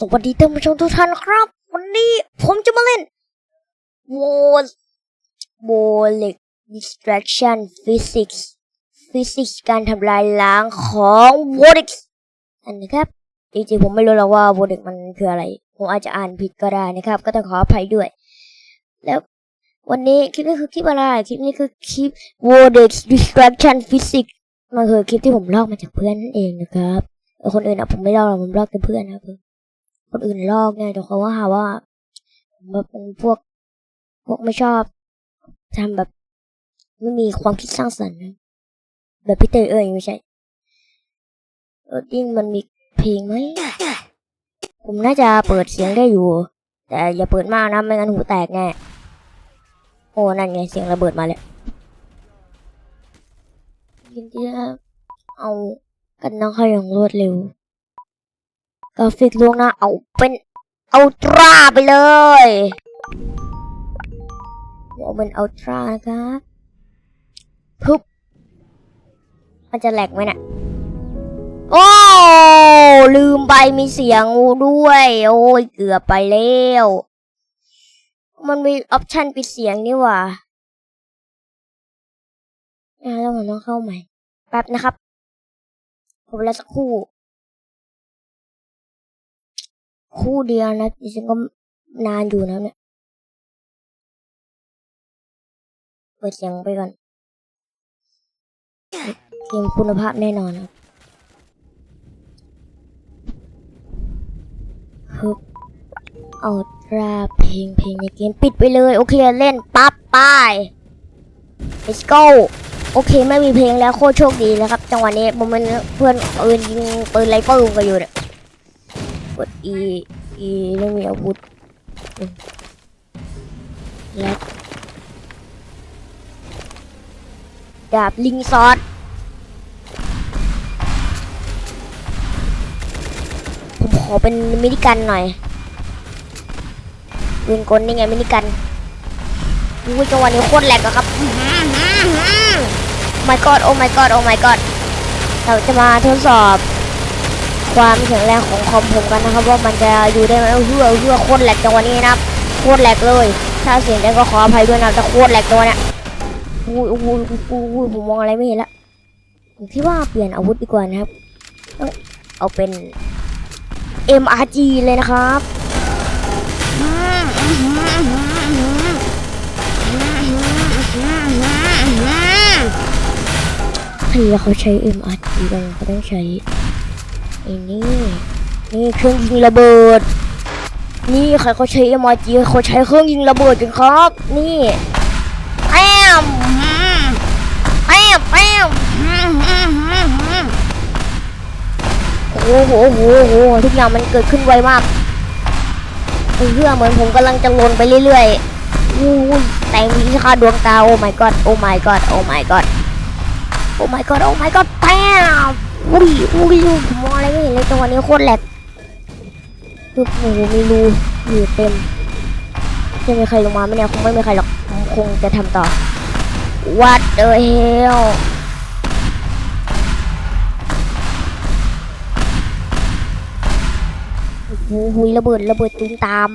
สวัสดีท่านผู้ชมทุกท่านครับ วันนี้ผมจะมาเล่น Wall Wallet Distraction Physics Physics การทำลายล้างของ w o d e x อันนี้ครับ จริงๆผมไม่รู้หรอกว่า w o d e x มันคืออะไร ผมอาจจะอ่านผิดก็ได้นะครับ ก็ต้องขออภัยด้วย แล้ววันนี้คลิปนี้คือคลิปอะไร คลิปนี้คือคลิป w o d e x Distraction Physics มันคือคลิปที่ผมลอกมาจากเพื่อนนั่นเองนะครับคนอื่นอะผมไม่ลอกหรอกผมลอกแต่เพื่อนนะครับ คนอื่นลอกไงแต่เขาว่าหาว่าแบบเป็นพวก พวกไม่ชอบทำแบบไม่มีความคิดสร้างสรรค์แบบพี่เตยเอ้ยไม่ใช่เออยิ่งมันมีเพลงไหมผมน่าจะเปิดเสียงได้อยู่ แต่อย่าเปิดมากนะไม่งั้นหูแตกแน่โอ้นั่นไงเสียงระเบิดมาเลยยินดีนะเอากันน้องเขาอย่างรวดเร็ว กราฟิกล่วงหน้าเอาเป็นอัลตร้าไปเลยเอาเป็นอัลตร้านะครับพึบมันจะแหลกไหมเนะ่ะโอ้ลืมไปมีเสียงด้วย โอ้ยเกือบไปแล้ว มันมีออปชันปิดเสียงนี่หว่าแล้วผมต้องเข้าใหม่ แป๊บนะครับ ผมรอสักครู่ คู่เดียวนะดิฉันก็นานอยู่นะเนี่ย เปิดเสียงไปก่อน เกมคุณภาพแน่นอนครับฮึบเอาตราเพลงเพลงในเกมปิดไปเลย โอเคเล่นปั๊บป้าย let's go โอเคไม่มีเพลงแล้วโคตรโชคดีแล้วครับ จังหวะนี้ผมเป็นเพื่อนเอินยิงปืนไรเฟิลกันอยู่เนี่ย กด E E ไม่มีอาวุธและดาบลิงซอสผมขอเป็นมินิกันหน่อยปืนกลนี่ไงมินิกันดูจังหวะนี้โคตรแหลกอะครับ my god โอ้ my god โอ้ my god เราจะมาทดสอบ ความแข็งแรงของคอมผมกันนะครับ ว่ามันจะอยู่ได้ไหมเพื่อเพื่อโคตรแหลกจังหวะนี้นะครับโคตรแหลกเลย ถ้าเสียงได้ก็ขออภัยด้วยนะแต่โคตรแหลกตัวเนี้ยอุ้ยอุ้ยอุ้ยผมมองอะไรไม่เห็นละผมคิดว่าเปลี่ยนอาวุธดีกว่านะครับเอาเป็น MRG เลยนะครับเฮ้ยเขาใช้ MRG กันเขาต้องใช้ ไอ้นี่นี่เครื่องยิงระเบิด นี่ใครเขาใช้เอ็มอจีเขาใช้เครื่องยิงระเบิดกันครับ นี่แอมแอมแอมโอ้โหโหโหทุกอย่างมันเกิดขึ้นไวมากเพื่อเหมือนผมกำลังจะลนไปเรื่อยๆอู้ยแต่มีค่าดวงตาโอ้ my god โอ้ my god โอ้ my god โอ้ my god โอ้ my god แปม อุ้ยอุ้ยผมมองอะไรไม่เห็นเลยจังหวะนี้โคตรแหลกคือโอ้โหมีรูอยู่เต็มจะมีใครลงมาไหมเนี่ยคงไม่มีใครหรอกผมคงจะทำต่อ What the hell โอ้โหหุยระเบิดระเบิดตุ้มตาม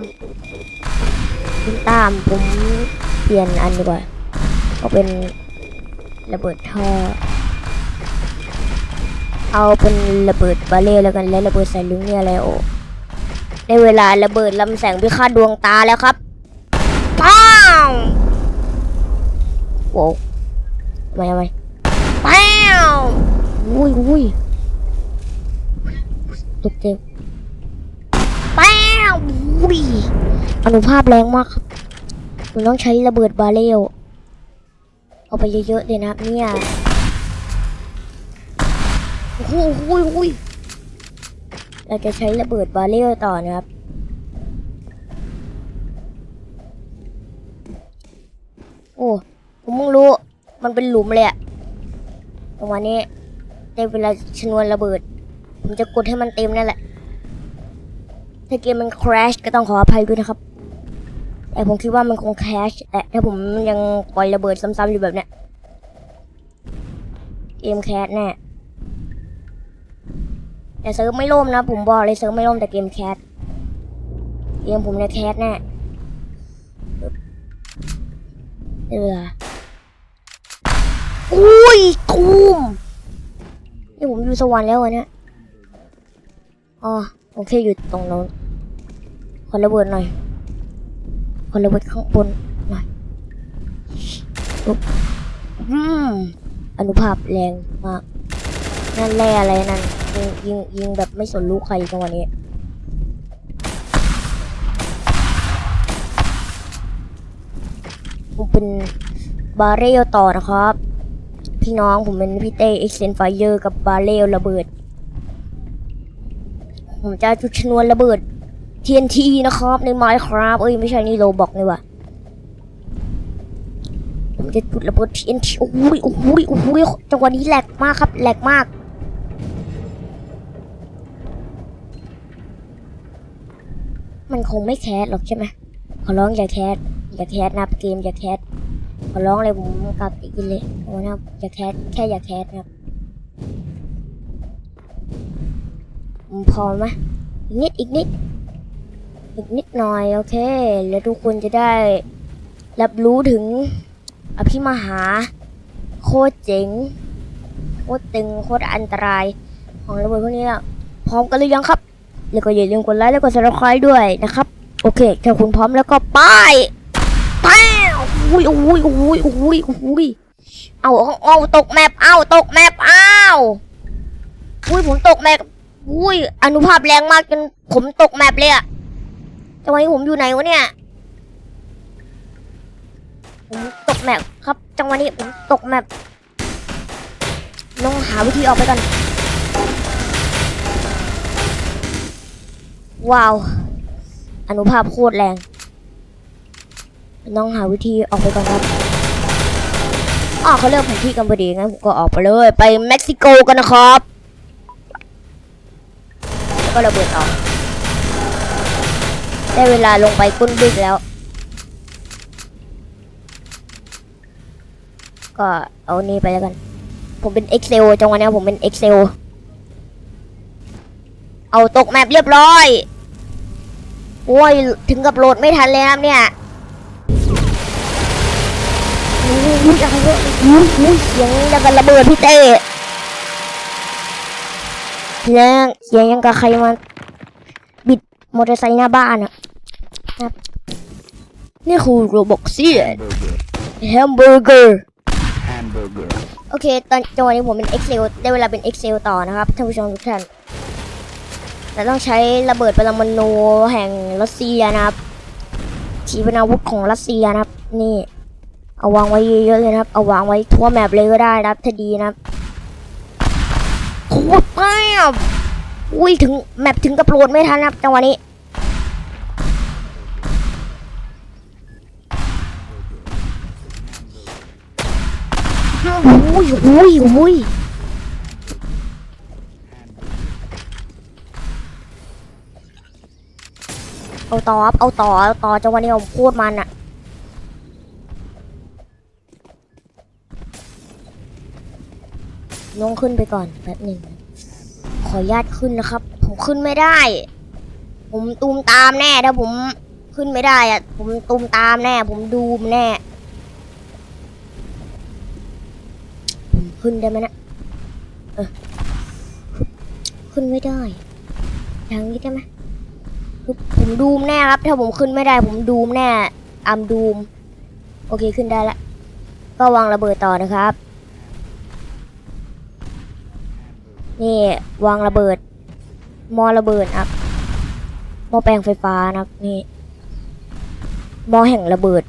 ตุ้มตามผมเปลี่ยนอันดีกว่าก็เป็นระเบิดท่อ เอาเป็นระเบิดบาเล่แล้วกันและระเบิดใส่ลุงเนี่ยอะไรโอในเวลาระเบิดลำแสงพิฆาตดวงตาแล้วครับป้าวโว้ทำไมทำไมป้าวอุ้ยอุ้ยตกใจป้าวอุ้ยอนุภาพแรงมากครับมันต้องใช้ระเบิดบาเล่เอาไปเยอะๆเลยนะครับเนี่ย โอ้โหโอ้โหโอ้โหเราจะใช้ระเบิดบาเรลต่อนะครับ โอ้ผมเพิ่งรู้ มันเป็นหลุมเลยอะประมาณนี้ได้เวลาชนวนระเบิด ผมจะกดให้มันเต็มนั่นแหละ ถ้าเกมมัน crash ก็ต้องขออภัยด้วยนะครับ แต่ผมคิดว่ามันคง crash แต่ถ้าผมยังปล่อยระเบิดซ้ำๆอยู่แบบเนี้ยเกม crash แน่ แต่เซิร์ฟไม่ล่มนะ ผมบอกเลยเซิร์ฟไม่ล่มแต่เกมแคสเอียงผมในแคสแน่ได้เวลาอุ้ยคุมนี่ผมอยู่สวรรค์แล้ววะเนี่ยอ๋อโอเคอยู่ตรงโน้นขอระเบิดหน่อยขอระเบิดข้างบนหน่อยอุ๊บอืมอนุภาพแรงมาก นั่นแร่อะไรนั่น ยิงยิงยิงแบบไม่สนลูกใครจังหวะนี้ผมเป็นบาเรลต่อนะครับ พี่น้องผมเป็นพี่เต้เอ็กเซนไฟเยอร์กับบาเรลระเบิด ผมจะจุดชนวนระเบิด TNT นะครับ ในไมค์ครับเอ้ยไม่ใช่นี่โลบอกนี่ว่ะผมจะจุดระเบิด TNT โอ้ยโอ้ยโอ้ยจังหวะนี้แหลกมากครับแหลกมาก มันคงไม่แคสหรอกใช่ไหมขอร้องอย่าแคสอย่าแคสนะครับเกมอย่าแคสขอร้องเลยผมกลับอีกเลยโอ้นะครับอย่าแคสแค่อย่าแคสนะครับอืมพอไหมอีกนิดอีกนิดอีกนิดหน่อยโอเค แล้วทุกคนจะได้รับรู้ถึงอภิมหา โคตรเจ๋งโคตรตึงโคตรอันตรายของระเบิดพวกนี้แล้วพร้อมกันหรือยังครับ แล้วก็อย่าลืมกดไลค์แล้วก็สมัครด้วยนะครับ โอเคถ้าคุณพร้อมแล้วก็ไปไปอุ้ยอุ้ยอุ้ยอุ้ยอุ้ยเอาเอาเอาตกแมปเอาตกแมปเอาอุ้ยผมตกแมปอุ้ยอนุภาพแรงมากจนผมตกแมปเลยอะจังหวะนี้ผมอยู่ไหนวะเนี่ยผมตกแมปครับ จังหวะนี้ผมตกแมปลองหาวิธีออกไปก่อน ว้าว อนุภาพโคตรแรง ต้องหาวิธีออกไปก่อนครับอ๋อเขาเลือกแผนที่กันพอดีงั้นผมก็ออกไปเลย ไปเม็กซิโกกันนะครับ แล้วก็ระเบิดออก ได้เวลาลงไปกุ้นดึกแล้ว ก็เอานี่ไปแล้วกัน ผมเป็น Excel จังหวะเนี้ยผมเป็น Excel เอาตกแมปเรียบร้อย โอ้ย ถึงกับโหลดไม่ทันเลยครับเนี่ยอุ้ยอะไรเนี่ยอุ้ยอุ้ยเสียงยังกับระเบิดพี่เต้เสียงเสียงยังกับใครมาบิดมอเตอร์ไซค์หน้าบ้านอะครับนี่คือโรบอกซี่แฮมเบอร์เกอร์โอเค ตอนจังหวะนี้ผมเป็น Excel ได้เวลาเป็น Excel ต่อนะครับท่านผู้ชมทุกท่าน แต่ต้องใช้ระเบิดปรมาณูแห่งรัสเซียนะครับขีปนาวุธของรัสเซียนะครับ นี่เอาวางไว้เยอะๆเลยนะครับ เอาวางไว้ทั่วแมปเลยก็ได้นะครับถ้าดีนะครับโคตรแป๊บอุ้ยถึงแมปถึงกับโหลดไม่ทันนะครับจังหวะนี้อุ้ยอุ้ยอุ้ย เอาต่อครับเอาต่อเอาต่อจังหวะนี้ผมโคตรมันอะลงขึ้นไปก่อนแป๊บหนึ่งขออนุญาตขึ้นนะครับ ผมขึ้นไม่ได้ ผมตูมตามแน่ถ้าผมขึ้นไม่ได้อะผมตูมตามแน่ ผมดูมแน่ผมขึ้นได้ไหมนะเออขึ้นไม่ได้ย่างนี้ได้ไหม ผมดูมแน่ครับ ถ้าผมขึ้นไม่ได้ผมดูมแน่อัมดูม โอเคขึ้นได้ละก็วางระเบิดต่อนะครับ นี่วางระเบิด มอระเบิดครับมอแปลงไฟฟ้านะครับนี่มอแห่งระเบิด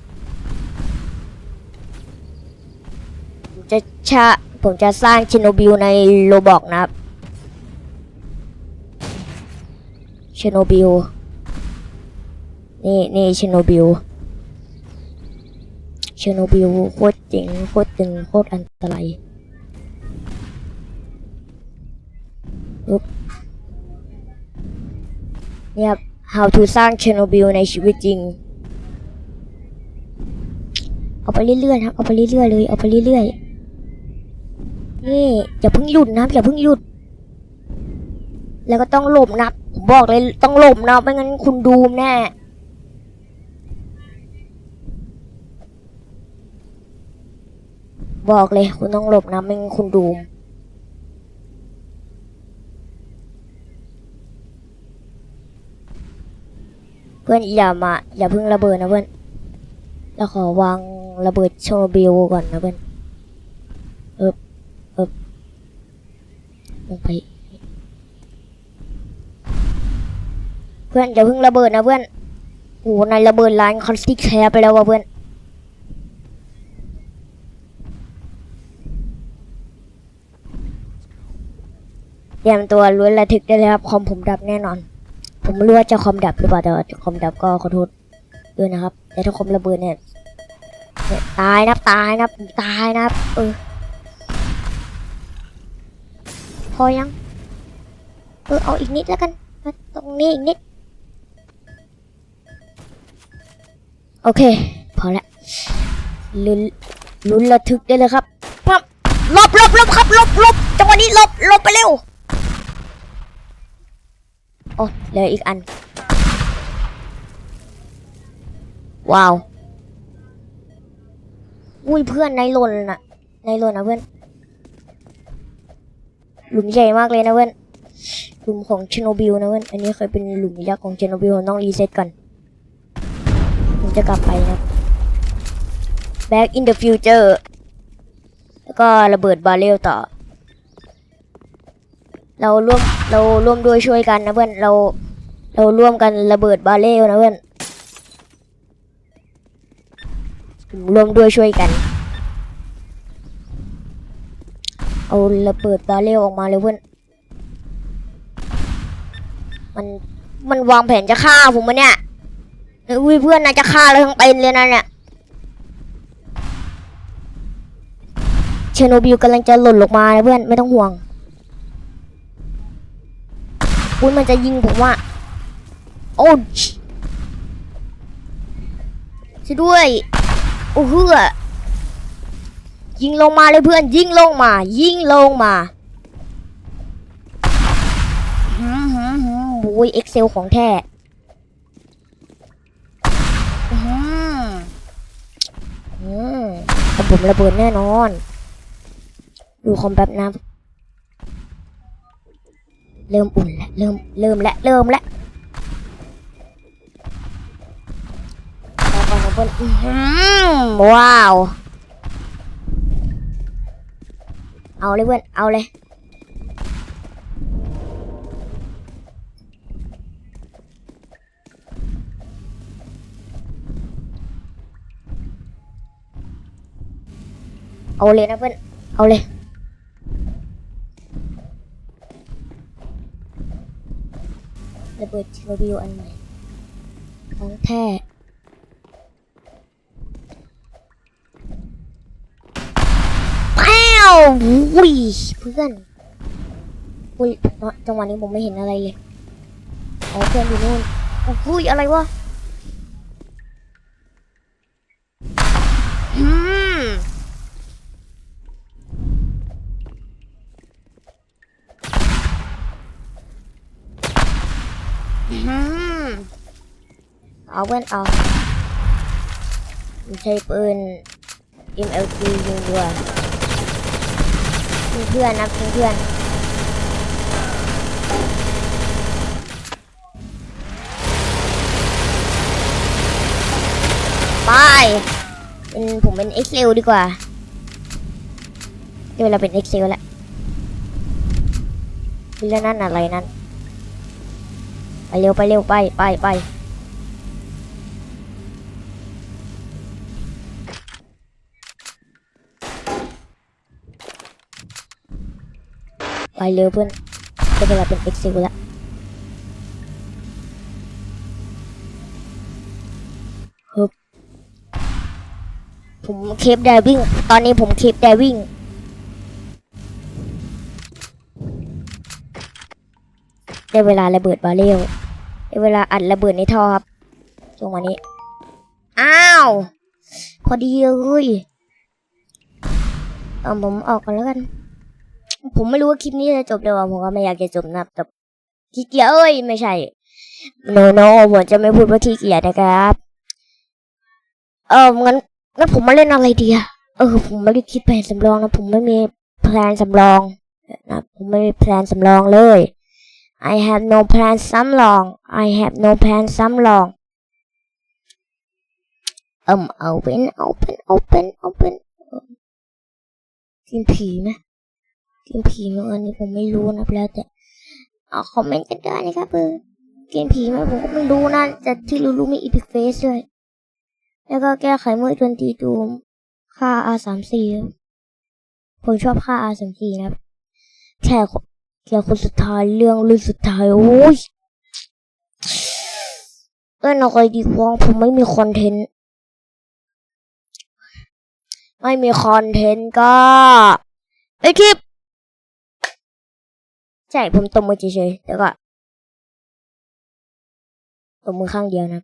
จะชะผมจะสร้างชิโนบิลในโลบอกนะครับชิโนบิล นี่นี่เชโนบิลชิโนบิลโคตรเจ๋งโคตรตึงโคตรอันตรายปึ๊บเนี่ยครับ how to สร้างเชโนบิลในชีวิตจริง เอาไปเรื่อยๆครับ เอาไปเรื่อยๆเลย เอาไปเรื่อยๆ นี่อย่าเพิ่งหยุดนะอย่าเพิ่งหยุด แล้วก็ต้องหลบนับผมบอกเลยต้องหลบนะไม่งั้นคุณดูมแน่ บอกเลยคุณต้องหลบนะไม่งั้นคุณดูมเพื่อนอย่ามา อย่าเพิ่งระเบิดนะเพื่อนเราขอวางระเบิดโชว์บิลก่อนนะเพื่อนเอบเอบลงไป เพื่อนอย่าเพิ่งระเบิดนะเพื่อนโอ้โหนายระเบิดร้านคอนสติกแคร์ไปแล้วว่ะเพื่อน เตรียมตัวลุ้นระทึกได้เลยครับคอมผมดับแน่นอน ผมไม่รู้ว่าจะคอมดับหรือเปล่าแต่คอมดับก็ขอโทษด้วยนะครับ แต่ถ้าคอมระเบิดเนี่ยตายนะตายนะตายนะเออพอยังเออเอาอีกนิดแล้วกันมาตรงนี้อีกนิด โอเค พอละลุ้นลุ้นระทึกได้เลยครับปั๊บลบลบลบครับลบลบจังหวะนี้ลบลบไปเร็ว โอ้เหลืออีกอัน ว้าว อุ้ยเพื่อนในหล่นน่ะ ในหล่นนะเพื่อน หลุมใหญ่มากเลยนะเพื่อน หลุมของเชโนบิลนะเพื่อน อันนี้เคยเป็นหลุมยักษ์ของเชโนบิลต้องรีเซ็ตก่อนผมจะกลับไปนะ Back in the future แล้วก็ระเบิดบาเรลต่อ เราร่วมเราร่วมด้วยช่วยกันนะเพื่อนเรา เราร่วมกันระเบิดบาเรลนะเพื่อนร่วมด้วยช่วยกัน เอาระเบิดบาเรลออกมาเลยเพื่อนมันมันวางแผนจะฆ่าผมมะเนี่ยอุ้ยเพื่อนน่าจะฆ่าเราทั้งเป็นเลยนะเนี่ยเชโนบิลกำลังจะหล่นลงมานะเพื่อนไม่ต้องห่วง อุ้ยมันจะยิงผมว่าโอ้ชช่วยด้วย โอ้เฮือยิงลงมาเลยเพื่อน ยิงลงมา ยิงลงมาหืมหืมหืมโอ้ยเอ็กเซลของแท้อืมอืมระบบระเบิดแน่นอน ดูคอมแป๊บนะ เริ่มอุ่นแล้วเริ่มเริ่มแล้วเริ่มแล้วแล้วก่อนนะเพื่อนอื้อหือว้าว เอาเลยเพื่อน เอาเลย เอาเลยนะเพื่อน เอาเลย เปิดเชอร์โนบิวอันใหม่ของแท้แพ้ววิเพื่อนอุ้ยจังหวะนี้ผมไม่เห็นอะไรเลยอ๋อเพื่อนอยู่นู่นโอ้ยอะไรวะ เอาเพื่อนเอาใช่ปืน MLG ยิงด้วยเพื่อนนะเพื่อนไปเป็นผมเป็น Excel ดีกว่าเดี๋ยวเราเป็น Excel แล้วเรื่องนั้นอะไรนั้นไปเร็วไปเร็วไปไปไป ไปเร็วเพื่อนได้เวลาเป็น Excel แล้วฮึบผมเคปไดวิ่ง ตอนนี้ผมเคปไดวิ่ง ได้เวลาระเบิดบาเรลได้เวลาอัดระเบิดในท่อครับช่วงวันนี้ อ้าว พอดีเลยเอาผมออกก่อนแล้วกัน ผมไม่รู้ว่าคลิปนี้จะจบเร็วผมก็ไม่อยากจะจบนะครับแต่ขี้เกียจเอ้ยไม่ใช่โนโนผมจะไม่พูดว่าขี้เกียจนะครับ เอองั้นงั้นผมมาเล่นอะไรดีอะเออผมไม่ได้คิดแผนสำรองนะผมไม่มีแพลนสำรองนะผมไม่มีแพลนสำรองเลย I have no plan สำรอง I have no plan สำรองเอิ่ม open open open open ทีมผีไหม ทีมผีไหมอันนี้ผมไม่รู้นะแล้วแต่เอาคอมเมนต์กันได้นะครับเออทีมผีไหมผมก็ไม่รู้นะแต่ที่รู้ๆมี epic face ด้วย แล้วก็แก้ไขมือทวนตีตูมค่า R สามสี่ผมชอบค่า R สามสี่นะครับแค่แค่คนสุดท้ายเรื่องเรื่องสุดท้ายโอ้ยเอ้ยอะไรดีวะผมไม่มีคอนเทนต์ไม่มีคอนเทนต์ก็ไอคลิป ใช่ผมตบมือเฉยๆแล้วก็ตบมือข้างเดียวนะ